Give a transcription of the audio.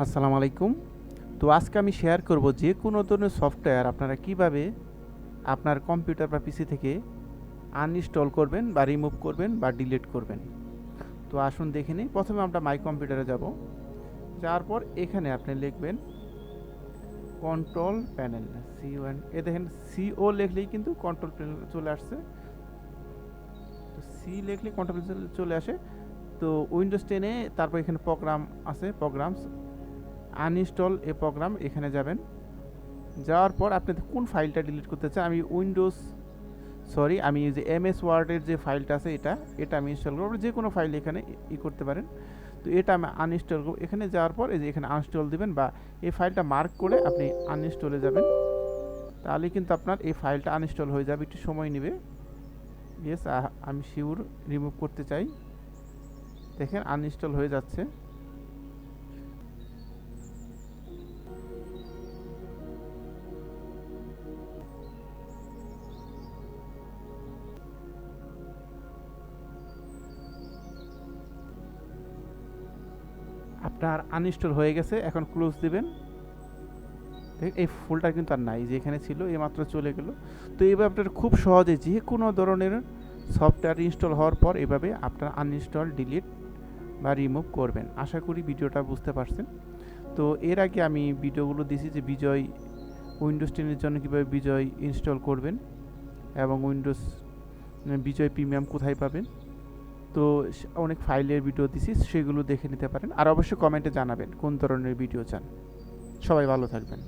আসসালামু আলাইকুম। তো আজকে আমি শেয়ার করব যে কোনো ধরনের সফটওয়্যার আপনারা কীভাবে আপনার কম্পিউটার বা পিসি থেকে আনইনস্টল করবেন বা রিমুভ করবেন বা ডিলিট করবেন। তো আসুন দেখে নিই। প্রথমে আমরা মাই কম্পিউটারে যাব। যাওয়ার পর এখানে আপনি লিখবেন কন্ট্রোল প্যানেল সি ওয়ান এ দেখেন সিও লিখলেই কিন্তু কন্ট্রোল প্যানেল চলে আসছে। তো সি লিখলে কন্ট্রোল প্যানেল চলে আসে। তো উইন্ডোজ টেনে তারপর এখানে প্রোগ্রাম আছে প্রোগ্রামস আনইনস্টল এ প্রোগ্রাম এখানে যাবেন। যাওয়ার পর আপনি কোন ফাইলটা ডিলিট করতে চান? আমি উইন্ডোজ সরি আমি যে এম এস ওয়ার্ডের যে ফাইলটা আছে, এটা এটা আমি ইনস্টল করব। যে কোনো ফাইল এখানে ই করতে পারেন। তো এটা আমি আনইনস্টল করব। এখানে যাওয়ার পর এই যে এখানে আনইনস্টল দিবেন বা এই ফাইলটা মার্ক করে আপনি আনইনস্টলে যাবেন। তাহলে কিন্তু আপনার এই ফাইলটা আনইনস্টল হয়ে যাবে। একটু সময় নেবে। ইয়েস আমি শিওর রিমুভ করতে চাই। দেখেন আনইনস্টল হয়ে যাচ্ছে। আপনার আনইনস্টল হয়ে গেছে, এখন ক্লোজ দিবেন। এই ফুলটা কিন্তু আর নাই, যে এখানে ছিল, এই মাত্র চলে গেল। তো এইভাবে আপনার খুব সহজে যে কোনো ধরনের সফটওয়্যার ইনস্টল হওয়ার পর এভাবে আপনার আনইনস্টল ডিলিট বা রিমুভ করবেন। আশা করি ভিডিওটা বুঝতে পারছেন। তো এর আগে আমি ভিডিওগুলো দিয়েছি যে বিজয় উইন্ডোজ টেনের জন্য কীভাবে বিজয় ইনস্টল করবেন এবং উইন্ডোজ বিজয় প্রিমিয়াম কোথায় পাবেন। তো অনেক ফাইলের ভিডিও দিছি, সেগুলো দেখে নিতে পারেন। আর অবশ্যই কমেন্টে জানাবেন কোন ধরনের ভিডিও চান। সবাই ভালো থাকবেন।